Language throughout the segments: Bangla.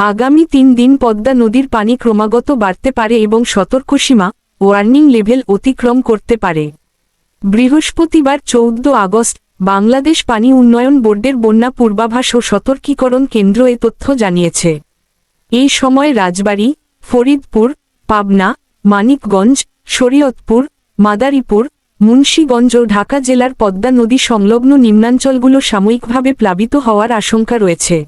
আগামী তিন দিন পদ্মা নদীর পানি ক্রমাগত বাড়তে পারে এবং সতর্কসীমা ওয়ার্নিং লেভেল অতিক্রম করতে পারে। বৃহস্পতিবার চৌদ্দ আগস্ট, বাংলাদেশ পানি উন্নয়ন বোর্ডের বন্যা পূর্বাভাস ও সতর্কীকরণ কেন্দ্র এ তথ্য জানিয়েছে। এই সময় রাজবাড়ী, ফরিদপুর, পাবনা, মানিকগঞ্জ, শরীয়তপুর, মাদারীপুর, মুন্সীগঞ্জ ও ঢাকা জেলার পদ্মা নদী সংলগ্ন নিম্নাঞ্চলগুলো সাময়িকভাবে প্লাবিত হওয়ার আশঙ্কা রয়েছে।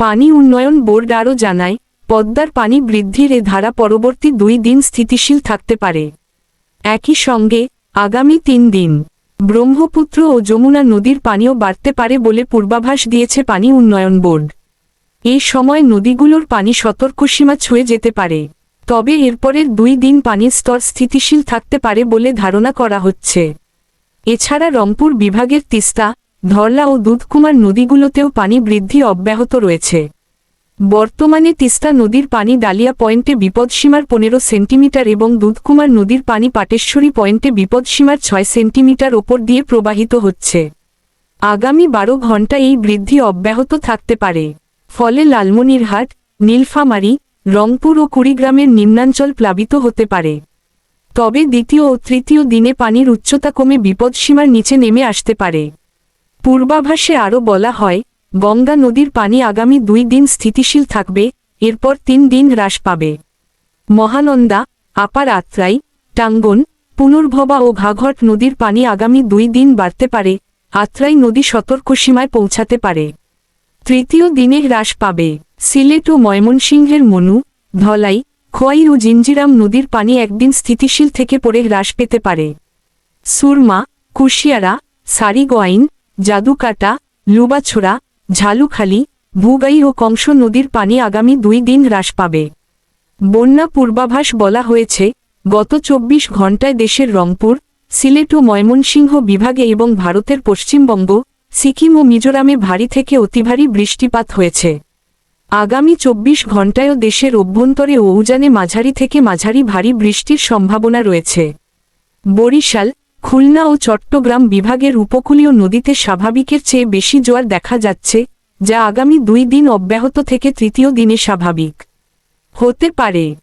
পানি উন্নয়ন বোর্ড আরও জানায়, পদ্মার পানি বৃদ্ধির এ ধারা পরবর্তী দুই দিন স্থিতিশীল থাকতে পারে। একই সঙ্গে, আগামী তিন দিন, ব্রহ্মপুত্র ও যমুনা নদীর পানিও বাড়তে পারে বলে পূর্বাভাস দিয়েছে পানি উন্নয়ন বোর্ড। এই সময় নদীগুলোর পানি সতর্কসীমা ছুঁয়ে যেতে পারে। তবে এরপরের দুই দিন পানির স্তর স্থিতিশীল থাকতে পারে বলে ধারণা করা হচ্ছে। এছাড়া রংপুর বিভাগের তিস্তা ধরলা ও দুধকুমার নদীগুলোতেও পানি বৃদ্ধি অব্যাহত রয়েছে। বর্তমানে তিস্তা নদীর পানি ডালিয়া পয়েন্টে বিপদসীমার পনেরো সেন্টিমিটার এবং দুধকুমার নদীর পানি পাটেশ্বরী পয়েন্টে বিপদসীমার ছয় সেন্টিমিটার ওপর দিয়ে প্রবাহিত হচ্ছে। আগামী বারো ঘণ্টা এই বৃদ্ধি অব্যাহত থাকতে পারে। ফলে লালমনিরহাট, নীলফামারী, রংপুর ও কুড়িগ্রামের নিম্নাঞ্চল প্লাবিত হতে পারে। তবে দ্বিতীয় ও তৃতীয় দিনে পানির উচ্চতা কমে বিপদসীমার নিচে নেমে আসতে পারে। পূর্বাভাসে আরও বলা হয়, গঙ্গা নদীর পানি আগামী দুই দিন স্থিতিশীল থাকবে, এরপর তিন দিন হ্রাস পাবে। মহানন্দা, আপার আত্রাই, টাঙ্গন, পুনর্ভবা ও ঘাঘট নদীর পানি আগামী দুই দিন বাড়তে পারে, আত্রাই নদী সতর্ক সীমায় পৌঁছাতে পারে। তৃতীয় দিনে হ্রাস পাবে। সিলেট ও ময়মনসিংহের মনু, ধলাই, খোয়াই ও জিঞ্জিরাম নদীর পানি একদিন স্থিতিশীল থেকে পড়ে হ্রাস পেতে পারে। সুরমা, কুশিয়ারা, সারিগোয়াইন জাদুকাটা, লুবাছড়া, ঝালুখালি, ভুগাই ও কংস নদীর পানি আগামী দুই দিন হ্রাস পাবে। বন্যা পূর্বাভাস বলা হয়েছে, গত চব্বিশ ঘণ্টায় দেশের রংপুর, সিলেট ও ময়মনসিংহ বিভাগে এবং ভারতের পশ্চিমবঙ্গ, সিকিম ও মিজোরামে ভারী থেকে অতিভারী বৃষ্টিপাত হয়েছে। আগামী চব্বিশ ঘণ্টায়ও দেশের অভ্যন্তরে ও উজানে মাঝারি থেকে মাঝারি ভারী বৃষ্টির সম্ভাবনা রয়েছে। বরিশাল খুলনা ও চট্টগ্রাম বিভাগের উপকূলীয় নদীতে স্বাভাবিকের চেয়ে বেশি জোয়ার দেখা যাচ্ছে, যা আগামী দুই দিন অব্যাহত থেকে তৃতীয় দিনে স্বাভাবিক। হতে পারে।